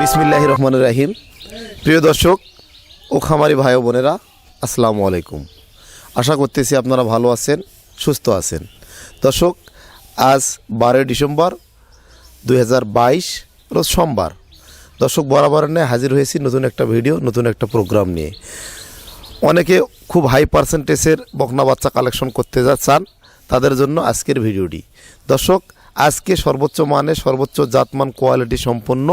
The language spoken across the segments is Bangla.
বিসমিল্লাহ রহমান রাহিম। প্রিয় দর্শক ও খামারি ভাই বোনেরা, আসসালামু আলাইকুম। আশা করতেছি আপনারা ভালো আছেন, সুস্থ আছেন। দর্শক, আজ বারোই ডিসেম্বর দু হাজার বাইশ, রোজ সোমবার। দর্শক, বরাবর নিয়ে হাজির হয়েছি নতুন একটা ভিডিও, নতুন একটা প্রোগ্রাম নিয়ে। অনেকে খুব হাই পার্সেন্টেজের বকনা বাচ্চা কালেকশন করতে যা চান, তাদের জন্য আজকের ভিডিওটি। দর্শক, আজকে সর্বোচ্চ মানে সর্বোচ্চ জাতমান কোয়ালিটি সম্পন্ন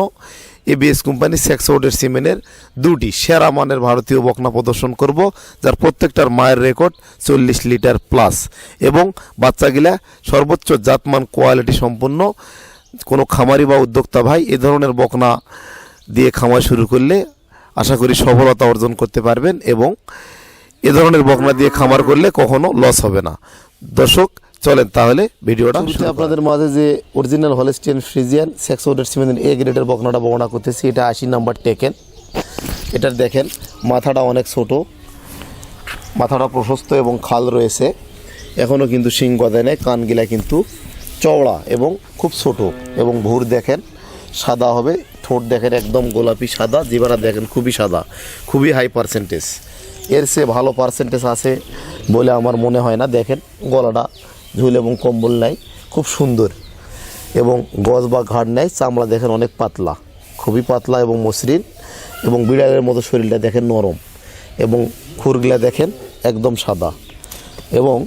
এবিএস কোম্পানি সেক্সওডের সিমেনের দুটি সেরা মানের ভারতীয় বকনা প্রদর্শন করব, যার প্রত্যেকটার মায়ের রেকর্ড চল্লিশ লিটার প্লাস। এবং বাচ্চাগুলা সর্বোচ্চ জাতমান কোয়ালিটি সম্পন্ন কোনো খামারি বা উদ্যোক্তা ভাই এ ধরনের বকনা দিয়ে খামার শুরু করলে আশা করি সফলতা অর্জন করতে পারবেন এবং এ ধরনের বকনা দিয়ে খামার করলে কখনো লস হবে না। দর্শক চলেন তাহলে ভিডিওটা আপনাদের মাঝে যে অরিজিনাল হলেস্টিয়ান ফ্রিজিয়ান সেক্স ওডের সিমেন্ট এ গ্রেডের বকনাটা বর্ণনা করতেছি এটা আশি নাম্বার টেকেন এটার দেখেন মাথাটা অনেক ছোট মাথাটা প্রশস্ত এবং খাল রয়েছে। এখনও কিন্তু শিং গদায় নেই কানগিলা কিন্তু চওড়া এবং খুব ছোট এবং ভুর দেখেন সাদা হবে ঠোঁট দেখেন একদম গোলাপি সাদা জিবারা দেখেন খুবই সাদা খুবই হাই পার্সেন্টেজ এর সে ভালো পার্সেন্টেজ আছে বলে আমার মনে হয় না দেখেন গলাটা ঝুল এবং কম্বল নাই, খুব সুন্দর। এবং গজ বা ঘাড় নেয় চামড়া দেখেন অনেক পাতলা, খুবই পাতলা এবং মসৃণ এবং বিড়ালের মতো শরীরটা দেখেন নরম এবং খুরগুলা দেখেন একদম সাদা এবং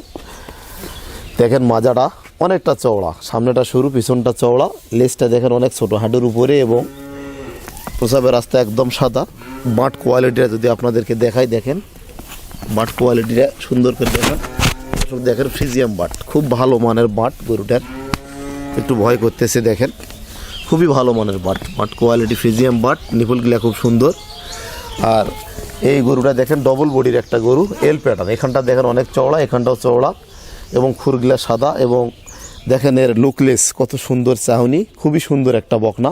দেখেন মাজাটা অনেকটা চওড়া, সামনেটা সরু পিছনটা চওড়া, লেজটা দেখেন অনেক ছোট, হাঁটুর উপরে এবং প্রসাবের রাস্তা একদম সাদা। বাট কোয়ালিটিটা যদি আপনাদেরকে দেখাই, দেখেন, বাট কোয়ালিটিটা সুন্দর করে দেখেন। দর্শক দেখেন, ফ্রিজিয়াম বাট, খুব ভালো মানের বাট গরুটার। একটু ভয় করতেছে, দেখেন। খুবই ভালো মানের but but quality Friesian but, নিপুলগুলা খুব সুন্দর। আর এই গরুটা দেখেন ডবল বডির একটা গরু এল প্যাটার্ন এখানটা দেখেন, অনেক চওড়া, এখানটাও চওড়া এবং খুরগুলা সাদা এবং দেখেন এর লুকলেস কত সুন্দর চাহনি, খুবই সুন্দর একটা বকনা।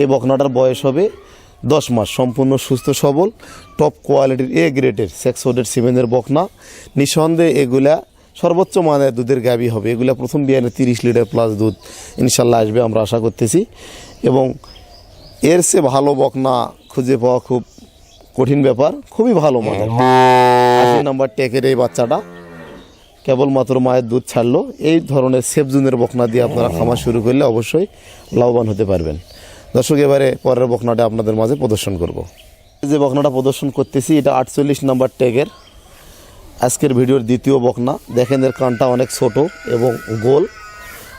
এই বকনাটার বয়স হবে দশ মাস, সম্পূর্ণ সুস্থ, সবল টপ কোয়ালিটির এ গ্রেডের সেক্সোডের সিমেন্টের বকনা। নিঃসন্দেহে এগুলা সর্বোচ্চ মানের দুধের গাবি হবে। এগুলা প্রথম বিয়ানে তিরিশ লিটার প্লাস দুধ ইনশাল্লাহ আসবে আমরা আশা করতেছি। এবং এর সে ভালো বকনা খুঁজে পাওয়া খুব কঠিন ব্যাপার খুবই ভালো মানের। আশি নাম্বার টেকের এই বাচ্চাটা কেবলমাত্র মায়ের দুধ ছাড়লো। এই ধরনের সেফজুনের বকনা দিয়ে আপনারা খামার শুরু করলে অবশ্যই লাভবান হতে পারবেন। দর্শক এবারে পরের বকনাটা আপনাদের মাঝে প্রদর্শন করব। যে বকনাটা প্রদর্শন করতেছি এটা আটচল্লিশ নাম্বার ট্যাগের আজকের ভিডিওর দ্বিতীয় বকনা। দেখেন এর কানটা অনেক ছোট এবং গোল।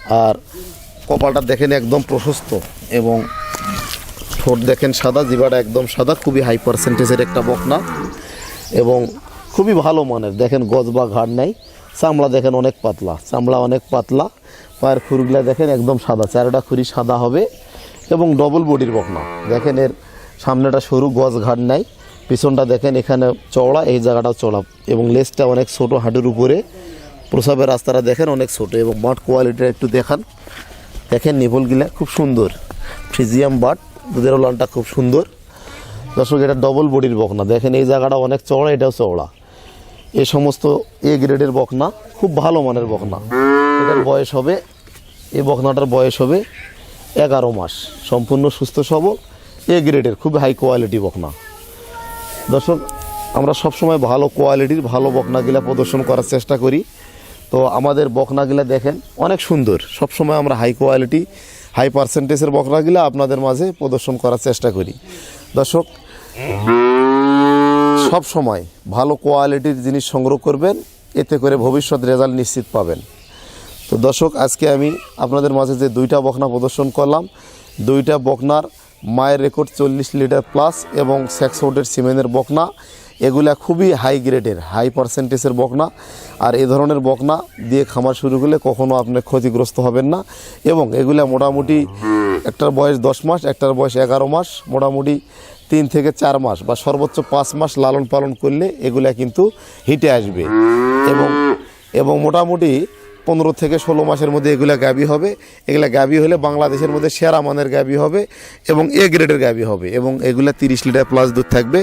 আর কপালটা দেখেন একদম প্রশস্ত এবং ঠোঁট দেখেন সাদা জিবাটা একদম সাদা, খুবই হাই পার্সেন্টেজের একটা বকনা। এবং খুবই ভালো মানের। দেখেন গজ বা ঘাড় নেই। চামড়া দেখেন অনেক পাতলা। চামড়া অনেক পাতলা। পায়ের খুরগুলা দেখেন একদম সাদা। চারটা খুরি সাদা হবে এবং ডবল বডির বকনা। দেখেন এর সামনেটা সরু, গজ ঘাড় নাই। পিছনটা দেখেন, এখানে চওড়া, এই জায়গাটাও চওড়া এবং লেজটা অনেক ছোট, হাঁটুর উপরে। প্রসাবের রাস্তাটা দেখেন অনেক ছোট এবং বাট কোয়ালিটিটা একটু দেখান। দেখেন নিভলগুলা খুব সুন্দর। ফ্রিজিয়াম বাট, দুধের লানটা খুব সুন্দর। দর্শক, এটা ডবল বডির বকনা। দেখেন, এই জায়গাটা অনেক চওড়া, এটাও চওড়া। এই সমস্ত এ গ্রেডের বকনা, খুব ভালো মানের বকনা। এটার বয়স হবে এই বকনাটার বয়স হবে এগারো মাস। সম্পূর্ণ সুস্থ সবল এ গ্রেডের খুব হাই কোয়ালিটি বকনা। দর্শক, আমরা সবসময় ভালো কোয়ালিটির, ভালো বকনাগুলা প্রদর্শন করার চেষ্টা করি। তো আমাদের বকনাগুলা দেখেন, অনেক সুন্দর। সবসময় আমরা হাই কোয়ালিটি হাই পার্সেন্টেজের বকনাগুলা আপনাদের মাঝে প্রদর্শন করার চেষ্টা করি। দর্শক সব সময় ভালো কোয়ালিটির জিনিস সংগ্রহ করবেন, এতে করে ভবিষ্যৎ রেজাল্ট নিশ্চিত পাবেন। তো দর্শক, আজকে আমি আপনাদের মাঝে যে দুইটা বকনা প্রদর্শন করলাম, দুইটা বকনার মায়ের রেকর্ড চল্লিশ লিটার প্লাস এবং সেক্সওডের সিমেন্টের বকনা। এগুলা খুবই হাই গ্রেডের হাই পার্সেন্টেজের বকনা। আর এ ধরনের বকনা দিয়ে খামার শুরু করলে কখনও আপনি ক্ষতিগ্রস্ত হবেন না। এবং এগুলা মোটামুটি একটার বয়স দশ মাস, একটার বয়স এগারো মাস, মোটামুটি তিন থেকে চার মাস বা সর্বোচ্চ পাঁচ মাস লালন পালন করলে এগুলা কিন্তু হিটে আসবে। এবং এবং মোটামুটি পনেরো থেকে ষোলো মাসের মধ্যে এগুলা গাবি হবে। এগুলা গাবি হলে বাংলাদেশের মধ্যে সেরা মানের গাবি হবে এবং এ গ্রেডের গাবি হবে এবং এগুলা তিরিশ লিটার প্লাস দুধ থাকবে।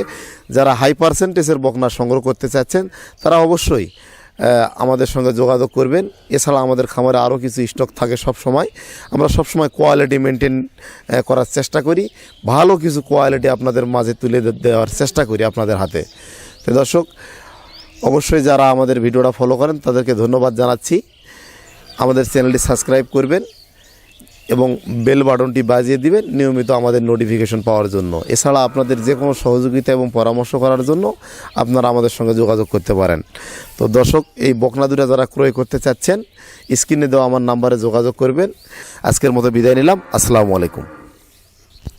যারা হাই পার্সেন্টেজের বকনা সংগ্রহ করতে চাচ্ছেন, তারা অবশ্যই আমাদের সঙ্গে যোগাযোগ করবেন। এছাড়া আমাদের খামারে আরও কিছু স্টক থাকে সব সময় আমরা সব সময় কোয়ালিটি মেনটেন করার চেষ্টা করি। ভালো কিছু কোয়ালিটি আপনাদের মাঝে তুলে দেওয়ার চেষ্টা করি আপনাদের হাতে। তো দর্শক, অবশ্যই যারা আমাদের ভিডিওটা ফলো করেন, তাদেরকে ধন্যবাদ জানাচ্ছি। আমাদের চ্যানেলটি সাবস্ক্রাইব করবেন এবং বেল বাটনটি বাজিয়ে দিবেন নিয়মিত আমাদের নোটিফিকেশন পাওয়ার জন্য। এছাড়া আপনাদের যে কোনো সহযোগিতা এবং পরামর্শ করার জন্য আপনারা আমাদের সঙ্গে যোগাযোগ করতে পারেন। তো দর্শক, এই বকনা দুটা যারা ক্রয় করতে চাচ্ছেন স্ক্রিনে দেওয়া আমার নাম্বারে যোগাযোগ করবেন। আজকের মতো বিদায় নিলাম। আসসালামু আলাইকুম।